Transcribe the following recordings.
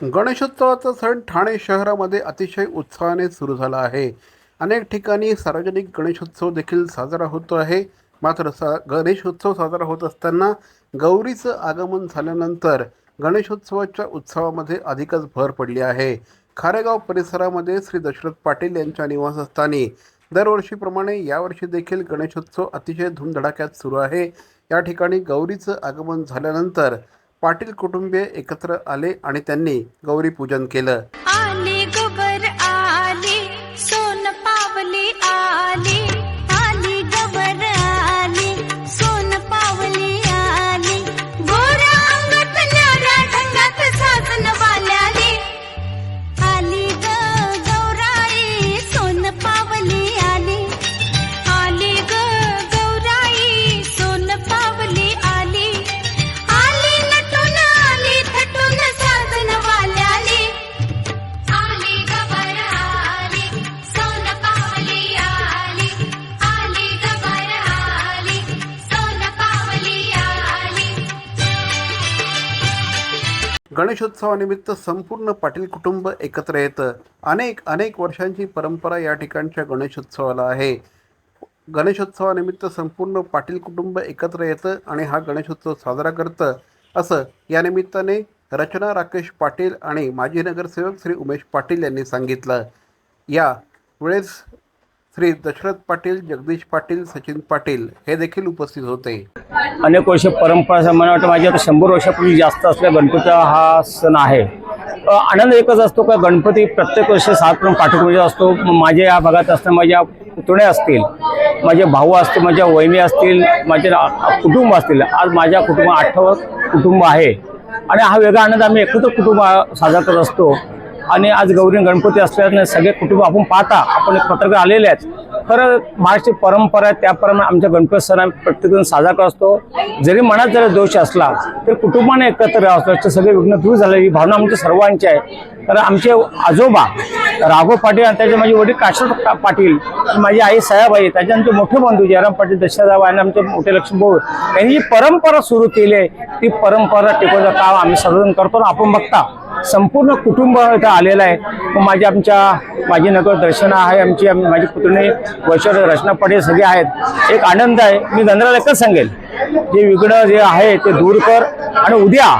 गणेशोत्सवाचा सण ठाणे शहरामध्ये अतिशय उत्साहाने सुरू झाला आहे. अनेक ठिकाणी सार्वजनिक गणेशोत्सव देखील साजरा होतो आहे. मात्र सा गणेशोत्सव साजरा होत असताना गौरीचं आगमन झाल्यानंतर गणेशोत्सवाच्या उत्सवामध्ये अधिकच भर पडली आहे. खारेगाव परिसरामध्ये श्री दशरथ पाटील यांच्या निवासस्थानी दरवर्षीप्रमाणे यावर्षी देखील गणेशोत्सव अतिशय धूमधडाक्यात सुरू आहे. या ठिकाणी गौरीचं आगमन झाल्यानंतर पाटील कुटुंबीय एकत्र आले आणि त्यांनी गौरी पूजन केलं गणेशोत्सवानिमित्त संपूर्ण पाटील कुटुंब एकत्र येतं. अनेक अनेक वर्षांची परंपरा या ठिकाणच्या गणेशोत्सवाला आहे. गणेशोत्सवानिमित्त संपूर्ण पाटील कुटुंब एकत्र येतं आणि हा गणेशोत्सव साजरा करतं असं या निमित्ताने रचना राकेश पाटील आणि माजी नगरसेवक श्री उमेश पाटील यांनी सांगितलं. या वेळेस श्री दशरथ पाटील जगदीश पाटील सचिन पाटील हे देखील उपस्थित होते. अनेक वर्ष परंपरा मला वाटतं. माझ्या आता शंभर वर्षापूर्वी जास्त असल्या गणपतीचा हा सण आहे. आनंद एकच असतो का गणपती प्रत्येक वर्षी सातपर्यंत पाठकुंजा असतो. माझ्या या भागात असताना माझ्या पुतण्या असतील माझे भाऊ असतील माझ्या वहिनी असतील माझे कुटुंब असतील. आज माझ्या कुटुंब आठवं कुटुंब आहे. आणि हा वेगळा आनंद आम्ही एकत्र कुटुंब साजरा करत असतो. आणि आज गौरी गणपती असल्याने सगळे कुटुंब आपण पाहता आपण एक पत्रकार आलेले आहेत. खरं महाराष्ट्री परंपरा आहे त्याप्रमाणे आमच्या गणपती सण आम्ही प्रत्येकजण साजरा करत. असतो जरी मनात जरी दोष असला तरी कुटुंबाने एकत्र राहतो सगळे विघ्न दूर झाले ही भावना आमच्या सर्वांची आहे. कारण आमचे आजोबा राघव पाटील आणि त्याचे माझे वडील काशर पाटील माझी आई सयाबाई त्याच्यानंतर मोठे बंधू जयराम पाटील दशरथराव आणि आमचे मोठे लक्ष्मी भाऊ यांनी जी परंपरा सुरू केली आहे ती परंपरा टिकवण्याचं काम आम्ही सर्वजण करतो आणि आपण बघता. संपूर्ण कुटुंब इथं आलेलं आहे. माझे माझ्या आमच्या माझी नगर दर्शना आहे आमची माझी पुतणी वैश्वर रचना पटेल सगळे आहेत. एक आनंद आहे. मी गंधराला एकच सांगेल. जे विघ्न जे आहे ते दूर कर आणि उद्या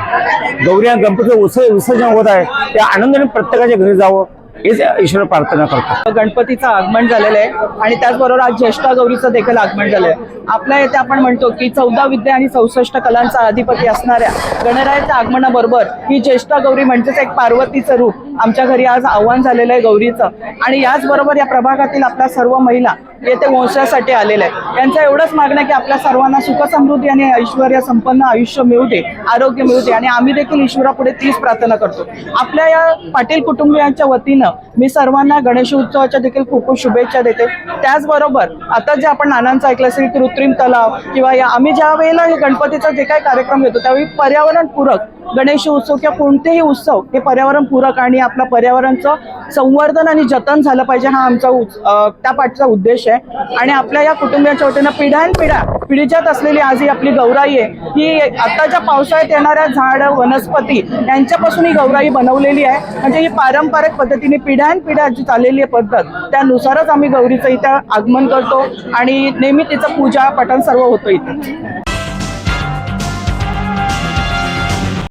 गौरी आणि गणपतीचं उत्सव विसर्जन होत आहे. त्या आनंदाने प्रत्येकाच्या घरी जावं. हेच ईश्वर प्रार्थना करतो. गणपतीचं आगमन झालेलं आहे आणि त्याचबरोबर आज ज्येष्ठा गौरीचं देखील आगमन झालंय. आपल्या इथे आपण म्हणतो की चौदा विद्या आणि चौसष्ट कलांचा अधिपती असणाऱ्या गणरायाच्या आगमनाबरोबर ही ज्येष्ठा गौरी म्हणजेच एक पार्वतीचं रूप आमच्या घरी आज आव्हान झालेलं आहे गौरीचं. आणि याचबरोबर या प्रभागातील आपल्या सर्व महिला येथे वंशासाठी आलेल्या आहेत. त्यांचं एवढंच मागणं आहे की आपल्या सर्वांना सुखसमृद्धी आणि ऐश्वर संपन्न आयुष्य मिळू दे आरोग्य मिळू दे आणि आम्ही देखील ईश्वरापुढे तीच प्रार्थना करतो. आपल्या या पाटील कुटुंबियांच्या वतीनं मी सर्वांना गणेश उत्सवाच्या देखील खूप खूप शुभेच्छा देते. त्याचबरोबर आता जे आपण नानांचं ऐकलं असेल कृत्रिम तलाव किंवा या आम्ही ज्या वेळेला हे गणपतीचा जे काही कार्यक्रम घेतो त्यावेळी पर्यावरणपूरक गणेश उत्सव किंवा कोणतेही उत्सव हे पर्यावरणपूरक आणि आपलं पर्यावरणचं संवर्धन आणि जतन झालं पाहिजे हा आमचा त्या पाठचा उद्देश आहे. आणि आपल्या या कुटुंबियाच्या वतीनं पिढ्यानपिढ्या पिढीच्यात असलेली आज ही आपली गौराई आहे. ही आताच्या पावसाळ्यात येणाऱ्या झाड वनस्पती यांच्यापासून ही गौराई बनवलेली आहे. म्हणजे ही पारंपरिक पद्धतीने पिढ्यानपिढ्या जी चाललेली आहे पद्धत त्यानुसारच आम्ही गौरीचं इथं आगमन करतो आणि नेहमी तिचं पूजा पठण सर्व होतं इथे.